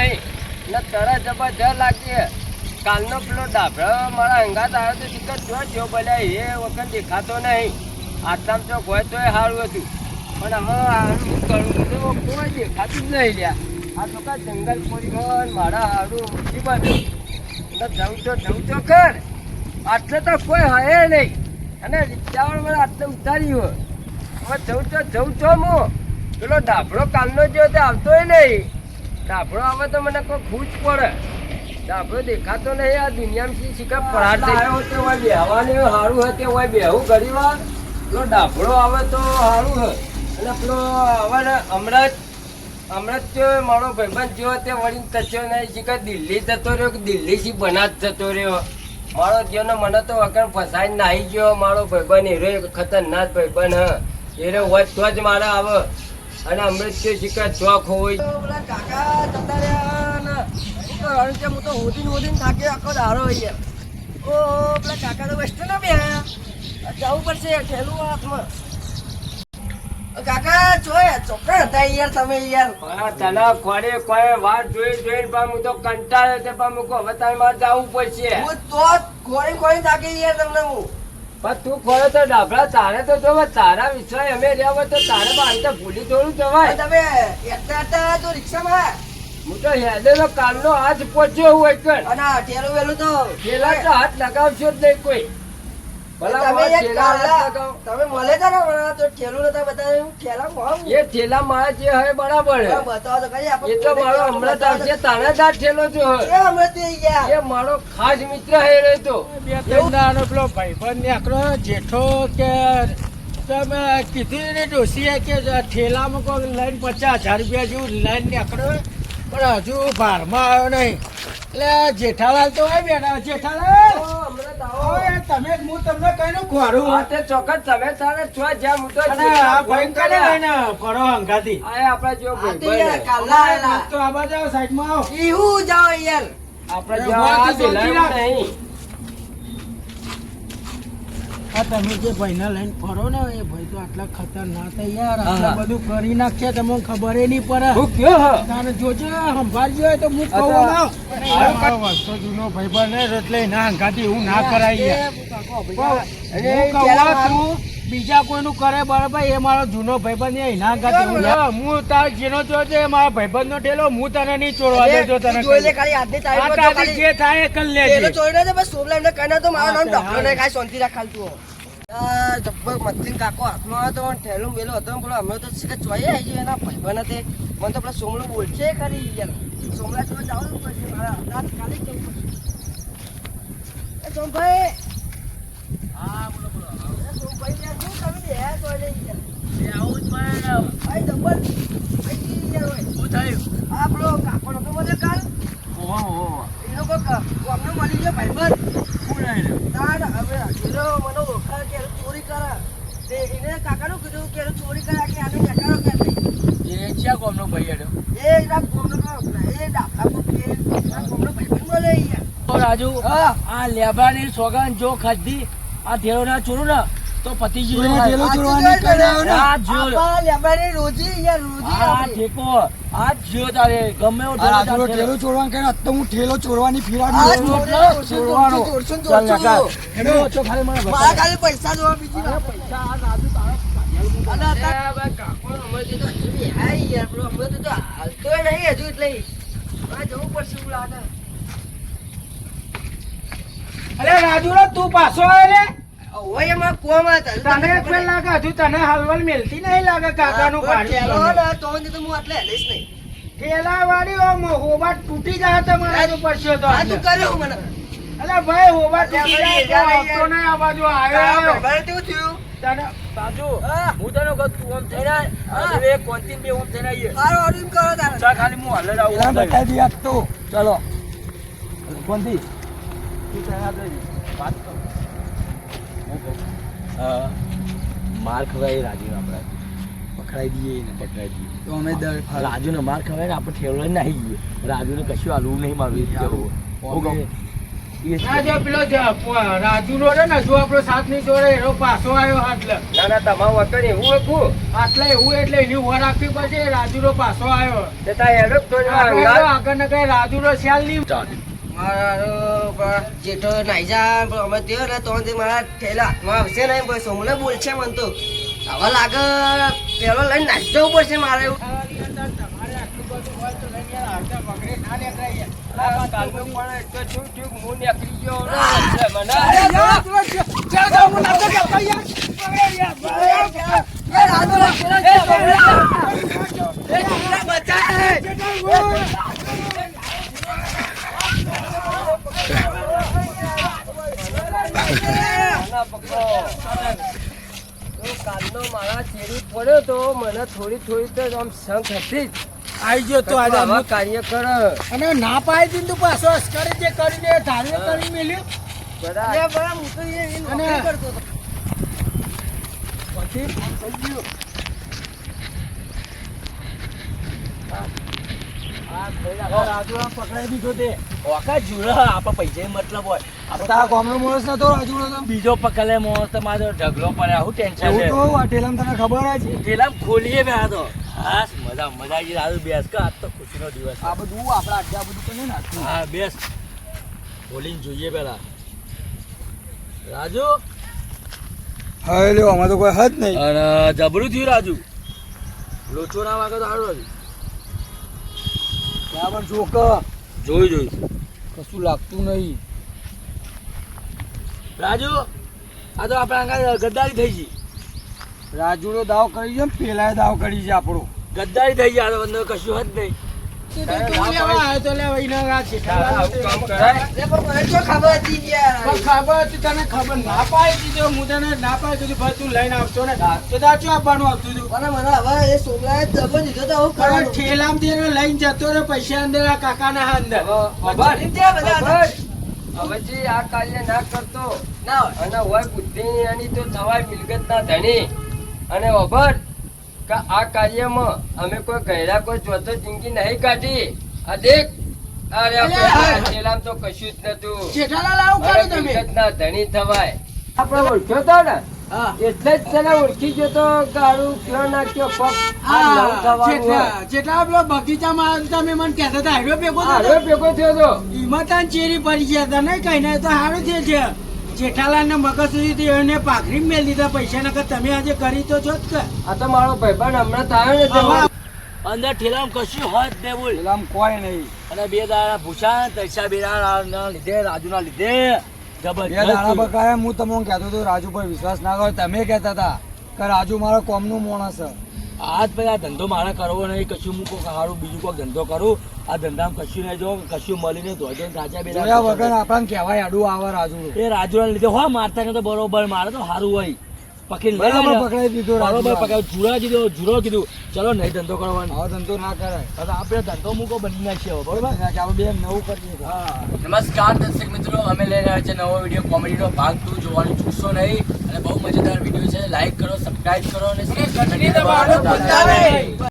નહીં. ને તરત જબરજસ્ત લાગીએ કાલનો પેલો ડાભડો મારા અંગાત આવ્યો તો શીખર જો બોલ્યા એ વખત દેખાતો નહીં. આસામ ચોક હોય તોય સારું હતું. પણ હવે આ શું કરું તો કોઈ દેખાતું જ નહીં લ્યા. આ તો કા જંગલ પડી ગયો મારા હારું બાજુ એટલે જવું તો જવું તો કર. આટલે તો કોઈ હે નહીં. અને રિક્ષાવાળ મને આટલે હોય. હવે જવું તો જવું તો હું. પેલો ડાભરો કાલનો જો તે આવતોય નહીં. ડાભડો આવે તો મને કોઈ ખુશ પડે. ડાભડો દેખાતો નહીં આ દુનિયામાં શી પરાર આવ્યો તે હોય બેહવાની સારું હોય તે હોય બેહું ઘડી વાર. પેલો ડાભડો આવે તો સારું હોય. અને પેલો હવે ને હમણાં જ હમણાં જ મારો ભાઈબંધ જો તે વળી તચ્યો નહીં શીખર દિલ્હી જતો રહ્યો કે દિલ્હીથી બનાસ જતો રહ્યો? મારો જીવનો મને તો વગર ફસાઈને નાહી ગયો. મારો ભાઈબંધ હીરો ખતરનાક ભાઈબંધ હ. હેરો હોય તો જ મારે આવે. અને અમૃત કે શિખર ચોક હોય. કાકા જતા રહ્યા હું તો હોદીને હોદીને થાકી આખો દારો અહીંયા ઓ પેલા કાકા તો વેસ્ટ ના બે જવું પડશે ઠેલું હાથમાં. કાકા જોય ચોક્કસ હતા યાર તમે યાર. તને કોડે કોઈ વાર જોઈ જોઈને પણ હું તો કંટાળ્યો છે પણ મૂકો હવે તારે મારે જવું પડશે. હું તો કોઈ કોઈ થાકી યાર તમને હું. પણ તું ખોડે તો ડાબડા તારે તો જોવે તારા વિશ્વાસ અમે રહ્યા હોય તો તારે તો ભૂલી થોડું જવાય. તમે એટલા હતા તો રિક્ષામાં હું? તો હેડેલો કાલનો હાથ પહોંચ્યો હું એક અને ઠેલું વેલું તો પેલા તો હાથ લગાવશો જ નહીં કોઈ. તમે મારા એક ઠેલા હાથ કાલા લગાવો. તમે મળે તા તો ઠેલું નતા બતાવ્યું હું ઠેલા આવું એ ઠેલા મારા જે હોય બરાબર બતાવો તો કઈ આપણે એ મારો હમણાં જ આવશે તારે ઠેલો જો હોય. એ હમણાં તે યાર એ મારો ખાસ મિત્ર હે રે તો. બે ત્રણ દાડાનો પેલો ભાઈબંધ નીકળો જેઠો કે તમે કીધી ને ડોસીએ કે ઠેલામાં કોઈ લઈને પચાસ હજાર રૂપિયા જેવું લઈને નીકળ્યો પણ હજુ ભારમાં આવ્યો નહીં. એટલે જેઠાલાલ તો હોય બેઠા જેઠાલાલ! તમે હું તમને કઈ ખોરું. હા તે ચોક્કસ તમે તારે છો જ્યાં હું તો અને આ ભાઈ કને લઈને ફરો હંગાથી. આ આપણા તો આ બાજુ આવો, સાઈડમાં આવો. ઈહું જાઓ યાર. આપણા અરે જેવા નહીં. આ તમે જે ભાઈને લઈને ફરો ને એ ભાઈ તો આટલા ખતરનાક યાર આટલા બધું કરી નાખશે તમને ખબર નહીં પડે. હું? કયો તારે જોજે સંભાળજો તો હું કહું વર્ષો જૂનો ભાઈબંધ ને એટલે ના હંગાથી હું ના આ તું બીજા કોઈનું કરે બરાબર એ મારો જૂનો ભાઈબંધ એ ના હું ના- તાર જેનો જો છે એ મારા ભાઈબંધ નો ઠેલો હું તને નહીં ચોરવા દેજો તને જોઈ લે ખાલી. આજની આ તારીખમાં જો થાય એ કરી લેજે. બસ સોમલા એમને કહીને તો મારો નામ ડોક્ટર ને હા. શાંતિ રાખ ખાલી તું. યાર, જબ્બર મસ્તીન કાકો હાથમાં હતો ઠેલું બેલું હતો તો ચોઈ આવી ગયો એના ભાઈબંધ હતી મને તો પેલા સોમલું બોલશે ખરી યાર. સોમલા જોવા જવાનું પડશે મારા દાંત કાલે જવું પડશે? એ સોમભાઈ. એ સોમભાઈ યાર શું તમે બે હે તો યાર ભાઈ જબ્બર ભાઈ યાર હોય. આ પેલો કાકો નતો કાલ? એ લોકો અમને મળી ગયો ભાઈબંધ? તાર હવે મને ઓળખાય કે એનું ચોરી કરે તે એને કાકાનું કીધું કે ચોરી કરે કે આને જકારો કે નહીં એ ક્યાં ગામનો ભાઈ હેડ્યો? એ એના એ ડાબલા પર કે એના મળે યાર રાજુ આ લેબાની સોગન જો ખાધી આ ધેરોના ચોરું ને તો પતિજી ચોરવાની તો જોઈ ને. આ જો લેબાની રોજી યાર રોજી આ ઠેકો આ જો તારે. ગમે રાજુનો તારે ઠેલો ચોરવાનું કહે તો હું ઠેલો છોડવાની ફિરાડ આ લઉં. છોડવાનો ચાલ ચોરશું. ઓછો ખાલી મને મારા ખાલી પૈસા દો બીજી વાત. પૈસા આ રાજુ તારા અલા અત્યારે કાકો અમે તો બી યાર, બ્રો અમે તો હાલતોય નહીં હજુ એટલે. આ જવું પડશે લાગે. અરે રાજુલો તું પાછો આવે રે હોય એમાં કોમ તને એક પેલ લાગે હજુ તને હલવલ મેલતી નહીં લાગે કાકાનું ભાડું તો તો હું આટલે હેલીશ નહીં પેલા વાળી ઓમ હોબાટ તૂટી જાય તમારા જો પડશે તો આ તું કર્યો મને અલે ભાઈ હોબાટ તૂટી જાય તો નહીં આ બાજુ આવ્યો ભાઈબંધ કેવું થયું તને રાજુ હા. તને કહું તું આમ થઈને આય. હા. આ બે બે આમ થઈને આવીએ. મારો ઓર્ડર કરો તારે ચા ખાલી હું હાલે આવું પેલા બતાવી દી આજ તો ચલો કોનથી તું તને આ દઈ. વાત કર. માર ખવાય રાજુ આપણે પકડાઈ દઈએ એને પકડાઈ દઈએ. તો અમે દર રાજુને માર ખવાય ને આપણે ઠેલો આવી ગઈએ રાજુને કશું હાલવું નહીં મારું એ જ કહેવું. હું કહું પેલો જ- રાજુનો રે ને જો આપણો સાથ નહીં જોડે એનો પાછો આવ્યો આટલે ના ના તમારું વગર એવું હતું આટલે એવું એટલે એની ઊભા રાખવી પડશે રાજુનો પાછો આવ્યો. આગળ ને કઈ રાજુનો શ્યાલ નહીં મારો જેઠો નાઈ અમે થયો મારા થયેલા હાથમાં આવશે ને ભાઈ સોમને બોલશે મને તો હવે લાગે પેલો લઈને જવું પડશે મારે તમારે આટલું બધું હોય તો લઈને યાર હાથે પકડી ના નીકળાય યાર. આ કાલનું પણ એક તો શું થયું, હું નીકળી ગયો ને. મને અરે યાર, તું ચાલ, ચાલ, ચાલ, હું નાટક કરતો યાર. અરે યાર, નાના પકડો. તો કાલનો મારા ચેડી પડ્યો તો મને થોડી થોડી તો આમ શંખ હતી. જ. આવી ગયો તો આજે આવા કાર્ય કર. અને ના પાડી દીધું પાછો અસ્કરી જે કરીને ધાર્યો કરી મેલ્યું. પછી પકડાઈ દીધો તે મતલબ હોય આપણે તારા ગામનો માણસ નતો રાજુલો તો બીજો પકડે મોસ તમારો મારો ઢગલો પડે હું ટેન્શન ટેલમ તને ખબર જ ખોલીએ બે તો. હાસ મજા મજા આવી ગઈ. બેસ. કે આજ તો ખુશીનો દિવસ આ બધું આપણા આટલા બધું તો નહીં નાખતું. હા બેસ. ખોલીને જોઈએ પેલા રાજુ? હા એટલે આમાં તો કોઈ હદ નહીં. અને જબરું થયું રાજુ. લોચો ના વાગે તો સારું હતું બરાબર જોક જોઈ જોઈશું કશું લાગતું નહીં. રાજુ આ તો આપણા આગળ ગદ્દારી થઈ ગઈ. રાજુનો દાવ કરી છે ને પેલાએ દાવ કરી છે આપણો. ગદ્દારી થઈ ગઈ આ તો કશું જ નહીં. આવું કામ કરાય. ખબર હતી યાર. ખબર હતી તને ખબર ના પાડી દીધો હું તને ના પાડી દીધું ભાઈ તું લઈને ને હવે જતો રહ્યો પૈસા અંદર આ કાકાના હા અંદર. ખબર? આ કાર્ય ના કરતો ના અને હોય બુદ્ધિ એની તો થવાય મિલકત ના ધણી. અને અભર કે આ કાર્યમાં અમે કોઈ ગયડા કોઈ જોતો જિંદગી નહીં કાઢી. આ દેખ અરે! પેલામ તો કશું જ નતું જેઠાલાલ આવું કર્યું તમે. ના ધણી થવાય. આપણે ઓળખ્યો તો ને? એટલે જ તને ઓળખી ગયો તો ગાળું કયો નાખ્યો પગ જેઠા પેલો બગીચામાં તમે મને કહેતા હતા હાઈવે ભેગો હવે ભેગો થયો તો. ઈમાં તાન ચેરી પડી ગયા હતા નહીં કઈ નહીં તો સારું થયું છે. જેઠાલાલ ને મગજ સુધી એને પાઘરી મેલ દીધા પૈસા નકર તમે આજે કરી તો છો જ કે. આ તો મારો ભાઈબંધ હમણાં તો ને અંદર ઠેલામ કશું હોત ને બોલ. પેલામ કોઈ નહીં. અને બે દાડા ભૂષા તૈસા બે દાડા લીધે રાજુના લીધે. બે દાડા બકાયા હું તમને કહેતો હતો રાજુ પર વિશ્વાસ ના કરો. તમે કહેતા હતા કે રાજુ મારા કોમનું મોણસ છે આજ પછી આ ધંધો મારે કરવો નહીં કશું હું કોઈ સારું બીજું કોઈ ધંધો કરું આ ધંધામાં કશું નહીં જો કશું મળીને ધોજે કાચા બે વગર આપણને કહેવાય આડું આવે રાજુ. એ રાજુના લીધે હો મારતા ને તો બરોબર મારે તો સારું હોય. પકડી. પકડાઈ દીધો બરોબર પકડાય જુરા કીધું જુરો કીધું. ચલો નહીં ધંધો કરવાનો. હવે ધંધો ના કરાય. હવે આપણે ધંધો મૂકો બની નાખીએ બરોબર? આપણે બે નવું કરીએ હા. નમસ્કાર દર્શક મિત્રો. અમે લઈ રહ્યા છે નવો વીડિયો કોમેડીનો ભાગ ટુ જોવાનું ચૂકશો નહીં. અને બહુ મજેદાર વીડિયો છે. લાઈક કરો સબસ્ક્રાઈબ કરો અને શેર કરો.